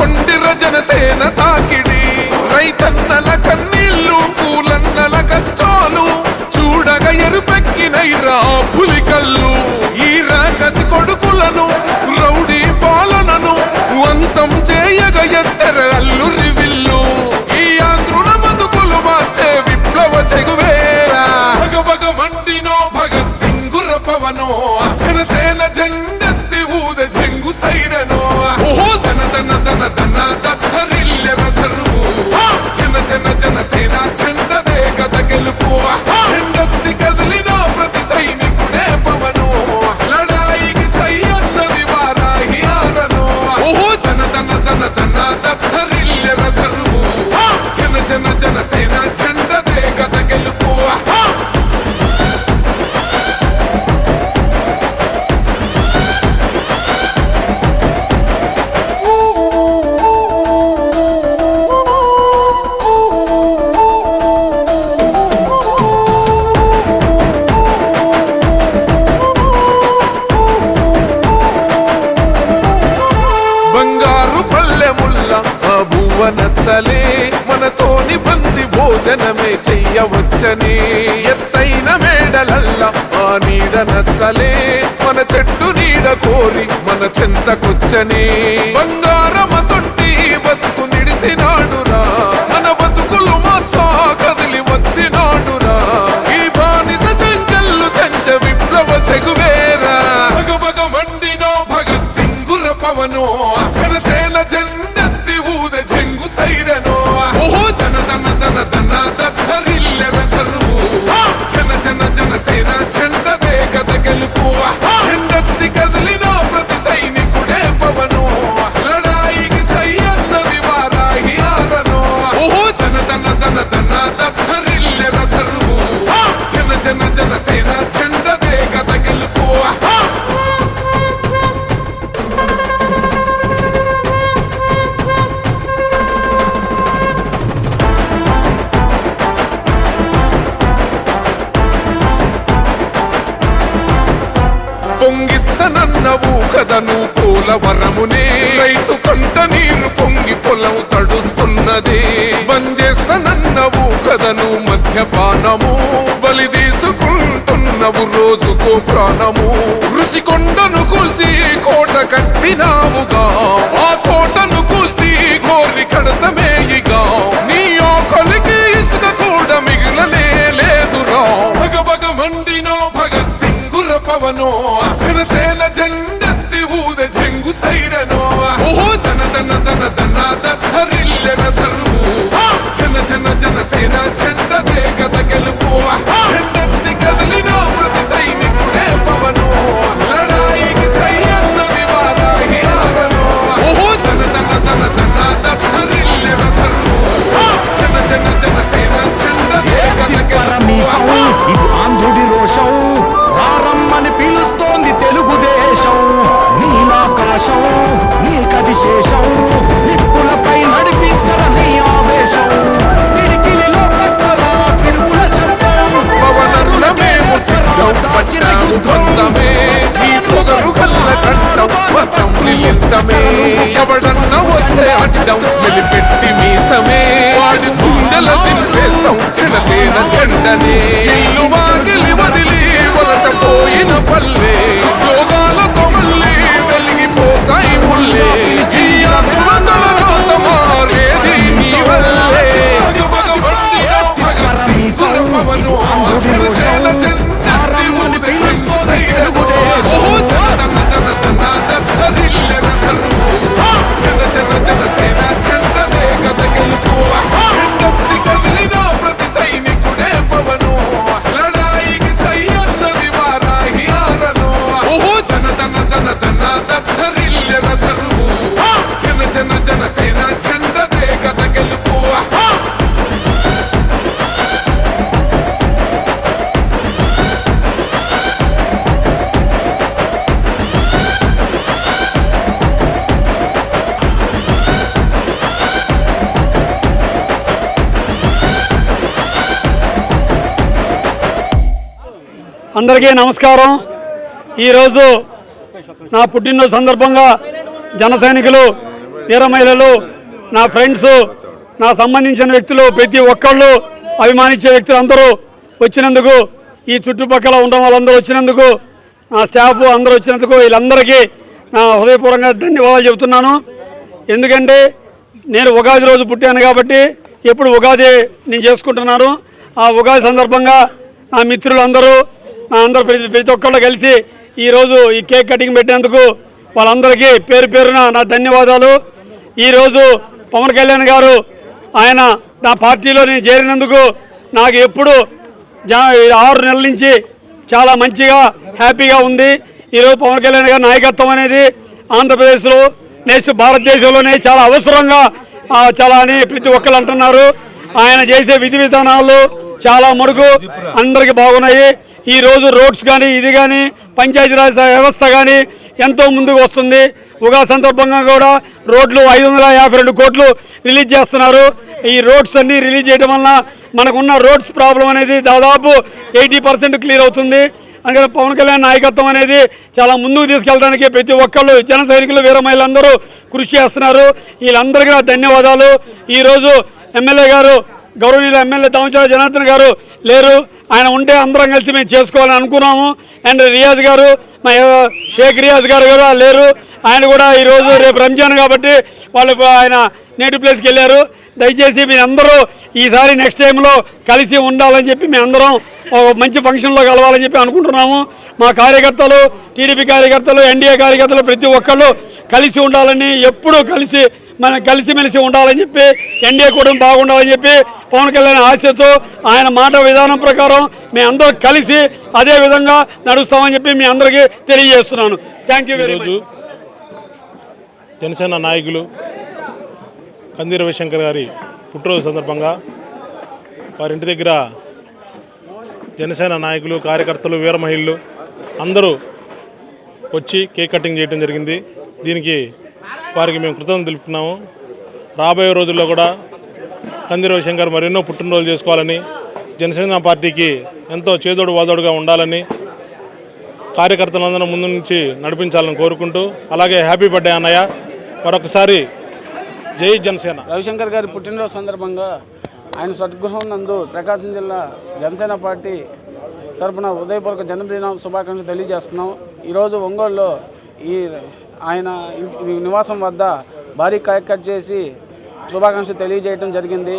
కొండిర జనసేన తాకిడి. రైతన్నల కన్నీళ్ళు పూలన్నల కష్టాలు. చూడగ ఎరుపెక్కినైరా పులికల్లు ఈ రాకసి కొడుకులను రౌడీ పాలనను అంతం చేయగ ఎత్తర బువ్వ నచ్చలే మనతోని బంది భోజనమే చెయ్యవచ్చని. ఎత్తైన మేడలల్ల ఆ నీడ నచ్చలే మన చెట్టు నీడ కోరి మన చెంతకొచ్చని. బంగారమసొంటి బతుకు నిడిసినాడురా మన బతుకులు భూముల వరమునే రైతు కంట నీరు పొంగి పొలం తడుస్తున్నది. బంజేస్తనన్నవు కదను మధ్యపానము బలి తీసుకుంటున్నవు రోజుకు ప్రాణము. ఋషికొండను కూల్చి కోట కట్టినావుగా ఆ కోటను కూల్చి కోరి కడతమేయిగా నీ ఆకలికి ఇసుక కూడా మిగిలనే లేదురా. భగ భగ మండినో భగత్ సింగుల పవనో అచ్చరసే జన జన జన సేన జన వెంటనే ఇల్లు వాకిలి వదిలి వలసపోయిన పల్లె. యోగాలతో మళ్ళీ వెలిగిపోతాయి ముల్లే. చెన్న చెన్న చెన్న అందరికీ నమస్కారం. ఈరోజు నా పుట్టినరోజు సందర్భంగా జన సైనికులు వీర మహిళలు నా ఫ్రెండ్స్ నా సంబంధించిన వ్యక్తులు ప్రతి ఒక్కళ్ళు అభిమానించే వ్యక్తులు అందరూ వచ్చినందుకు ఈ చుట్టుపక్కల ఉండడం వాళ్ళందరూ వచ్చినందుకు నా స్టాఫ్ అందరూ వచ్చినందుకు వీళ్ళందరికీ నా హృదయపూర్వకంగా ధన్యవాదాలు చెబుతున్నాను. ఎందుకంటే నేను ఉగాది రోజు పుట్టాను కాబట్టి ఎప్పుడు ఉగాది నేను చేసుకుంటున్నాను. ఆ ఉగాది సందర్భంగా నా మిత్రులందరూ అందరూ అందరూ ప్రతి ప్రతి ఒక్కళ్ళు కలిసి ఈరోజు ఈ కేక్ కటింగ్ పెట్టినందుకు వాళ్ళందరికీ పేరు పేరున నా ధన్యవాదాలు. ఈరోజు పవన్ కళ్యాణ్ గారు ఆయన నా పార్టీలో నేను చేరినందుకు నాకు ఎప్పుడు జా ఆరు నెలల నుంచి చాలా మంచిగా హ్యాపీగా ఉంది. ఈరోజు పవన్ కళ్యాణ్ గారి నాయకత్వం అనేది ఆంధ్రప్రదేశ్లో నెక్స్ట్ భారతదేశంలోనే చాలా అవసరంగా చాలా అని ప్రతి ఒక్కరు అంటున్నారు. ఆయన చేసే విధి విధానాలు చాలా మటుకు అందరికి బాగున్నాయి. ఈ రోజు రోడ్స్ కానీ ఇది కానీ పంచాయతీరాజ్ వ్యవస్థ కానీ ఎంతో ముందుకు వస్తుంది. ఉగా సందర్భంగా కూడా రోడ్లు ఐదు వందల యాభై రెండు కోట్లు రిలీజ్ చేస్తున్నారు. ఈ రోడ్స్ అన్ని రిలీజ్ చేయడం వలన మనకున్న రోడ్స్ ప్రాబ్లం అనేది దాదాపు ఎయిటీ పర్సెంట్ క్లియర్ అవుతుంది. అందుకని పవన్ కళ్యాణ్ నాయకత్వం అనేది చాలా ముందుకు తీసుకెళ్ళడానికి ప్రతి ఒక్కళ్ళు జన సైనికులు వీర మహిళలందరూ కృషి చేస్తున్నారు. వీళ్ళందరికీ ధన్యవాదాలు. ఈరోజు ఎమ్మెల్యే గారు గౌరవనీయులు ఎమ్మెల్యే దామచాల జనార్దన్ గారు లేరు. ఆయన ఉంటే అందరం కలిసి మేము చేసుకోవాలని అనుకున్నాము. అండ్ రియాజ్ గారు మా షేక్ రియాజ్ గారు గారు లేరు. ఆయన కూడా ఈరోజు రేపు రంజాన్ కాబట్టి వాళ్ళు ఆయన నేటివ్ ప్లేస్కి వెళ్ళారు. దయచేసి మీ అందరూ ఈసారి నెక్స్ట్ టైంలో కలిసి ఉండాలని చెప్పి మేము అందరం ఒక మంచి ఫంక్షన్లో కలవాలని చెప్పి అనుకుంటున్నాము. మా కార్యకర్తలు టీడీపీ కార్యకర్తలు ఎన్డీఏ కార్యకర్తలు ప్రతి ఒక్కళ్ళు కలిసి ఉండాలని ఎప్పుడూ కలిసి మనం కలిసిమెలిసి ఉండాలని చెప్పి ఎన్డీఏ కూడా బాగుండాలని చెప్పి పవన్ కళ్యాణ్ ఆశతో ఆయన మాట విధానం ప్రకారం మేము అందరూ కలిసి అదే విధంగా నడుస్తామని చెప్పి మీ అందరికీ తెలియజేస్తున్నాను. Thank you very much Janasena నాయకులు కంది రవిశంకర్ గారి పుట్టినరోజు సందర్భంగా వారి ఇంటి దగ్గర జనసేన నాయకులు కార్యకర్తలు వీర మహిళలు అందరూ వచ్చి కేక్ కటింగ్ చేయడం జరిగింది. దీనికి వారికి మేము కృతజ్ఞతలు తెలుపుతున్నాము. రాబోయే రోజుల్లో కూడా కంది రవిశంకర్ మరెన్నో పుట్టినరోజులు చేసుకోవాలని జనసేన పార్టీకి ఎంతో చేదోడు వాదోడుగా ఉండాలని కార్యకర్తలందరూ ముందు నుంచి నడిపించాలని కోరుకుంటూ అలాగే హ్యాపీ బర్త్డే అన్నయ్య. మరొకసారి జై జనసేన. రవిశంకర్ గారి పుట్టినరోజు సందర్భంగా ఆయన స్వగృహం నందు ప్రకాశం జిల్లా జనసేన పార్టీ తరపున ఉదయపూర్వక జన్మదిన శుభాకాంక్షలు తెలియజేస్తున్నాం. ఈరోజు ఒంగోలులో ఈ ఆయన ఈ నివాసం వద్ద భారీ కేక్ కట్ చేసి శుభాకాంక్షలు తెలియజేయడం జరిగింది.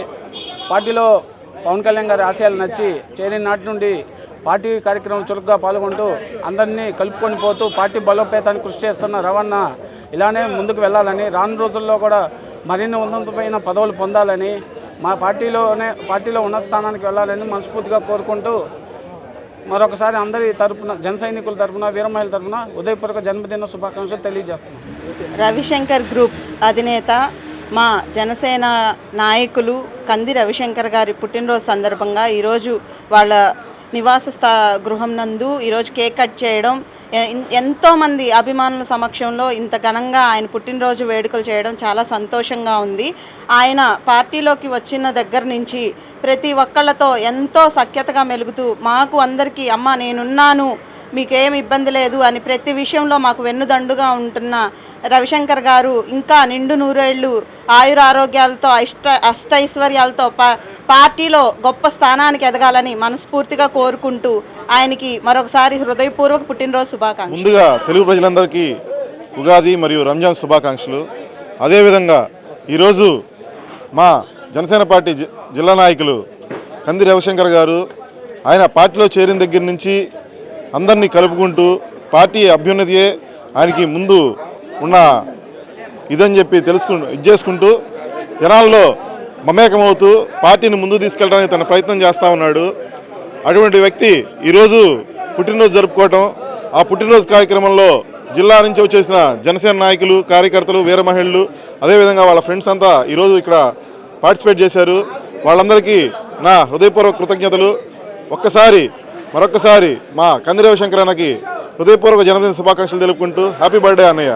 పార్టీలో పవన్ కళ్యాణ్ గారి ఆశయాలు నచ్చి చేరిన నాటి నుండి పార్టీ కార్యక్రమం చురుగ్గా పాల్గొంటూ అందరినీ కలుపుకొని పోతూ పార్టీ బలోపేతానికి కృషి చేస్తున్న రవణ ఇలానే ముందుకు వెళ్ళాలని రాను రోజుల్లో కూడా మరిన్ని ఉన్నతమైన పదవులు పొందాలని మా పార్టీలోనే పార్టీలో ఉన్నత స్థానానికి వెళ్ళాలని మనస్ఫూర్తిగా కోరుకుంటూ మరొకసారి అందరి తరపున జన సైనికుల తరపున వీరమహిళ తరపున ఉదయపూర్వక జన్మదిన శుభాకాంక్షలు తెలియజేస్తున్నాం. రవిశంకర్ గ్రూప్స్ అధినేత మా జనసేన నాయకులు కంది రవిశంకర్ గారి పుట్టినరోజు సందర్భంగా ఈరోజు వాళ్ళ నివాస స్థా గృహం నందు ఈరోజు కేక్ కట్ చేయడం ఎంతోమంది అభిమానుల సమక్షంలో ఇంత ఘనంగా ఆయన పుట్టినరోజు వేడుకలు చేయడం చాలా సంతోషంగా ఉంది. ఆయన పార్టీలోకి వచ్చిన దగ్గర నుంచి ప్రతి ఒక్కళ్ళతో ఎంతో సఖ్యతగా మెలుగుతూ మాకు అందరికీ అమ్మ నేనున్నాను మీకేం ఇబ్బంది లేదు అని ప్రతి విషయంలో మాకు వెన్నుదండుగా ఉంటున్న రవిశంకర్ గారు ఇంకా నిండు నూరేళ్ళు ఆయుర ఆరోగ్యాలతో అష్ట అష్టైశ్వర్యాలతో పా పార్టీలో గొప్ప స్థానానికి ఎదగాలని మనస్ఫూర్తిగా కోరుకుంటూ ఆయనకి మరొకసారి హృదయపూర్వక పుట్టినరోజు శుభాకాంక్షలు. ముందుగా తెలుగు ప్రజలందరికీ ఉగాది మరియు రంజాన్ శుభాకాంక్షలు. అదేవిధంగా ఈరోజు మా జనసేన పార్టీ జి- జిల్లా నాయకులు కంది రవిశంకర్ గారు ఆయన పార్టీలో చేరిన దగ్గర నుంచి అందరినీ కలుపుకుంటూ పార్టీ అభ్యున్నతియే ఆయనకి ముందు ఉన్న ఇదని చెప్పి తెలుసుకు ఇది చేసుకుంటూ జనాల్లో మమేకమవుతూ పార్టీని ముందుకు తీసుకెళ్ళడానికి తన ప్రయత్నం చేస్తూ ఉన్నాడు. అటువంటి వ్యక్తి ఈరోజు పుట్టినరోజు జరుపుకోవటం ఆ పుట్టినరోజు కార్యక్రమంలో జిల్లా నుంచి వచ్చేసిన జనసేన నాయకులు కార్యకర్తలు వీర మహిళలు అదేవిధంగా వాళ్ళ ఫ్రెండ్స్ అంతా ఈరోజు ఇక్కడ పార్టిసిపేట్ చేశారు. వాళ్ళందరికీ నా హృదయపూర్వక కృతజ్ఞతలు. ఒక్కసారి మరొక్కసారి మా కందిరేవ శంకరన్నకి హృదయపూర్వక జన్మదిన శుభాకాంక్షలు తెలుపుకుంటూ హ్యాపీ బర్త్డే అన్నయ్య.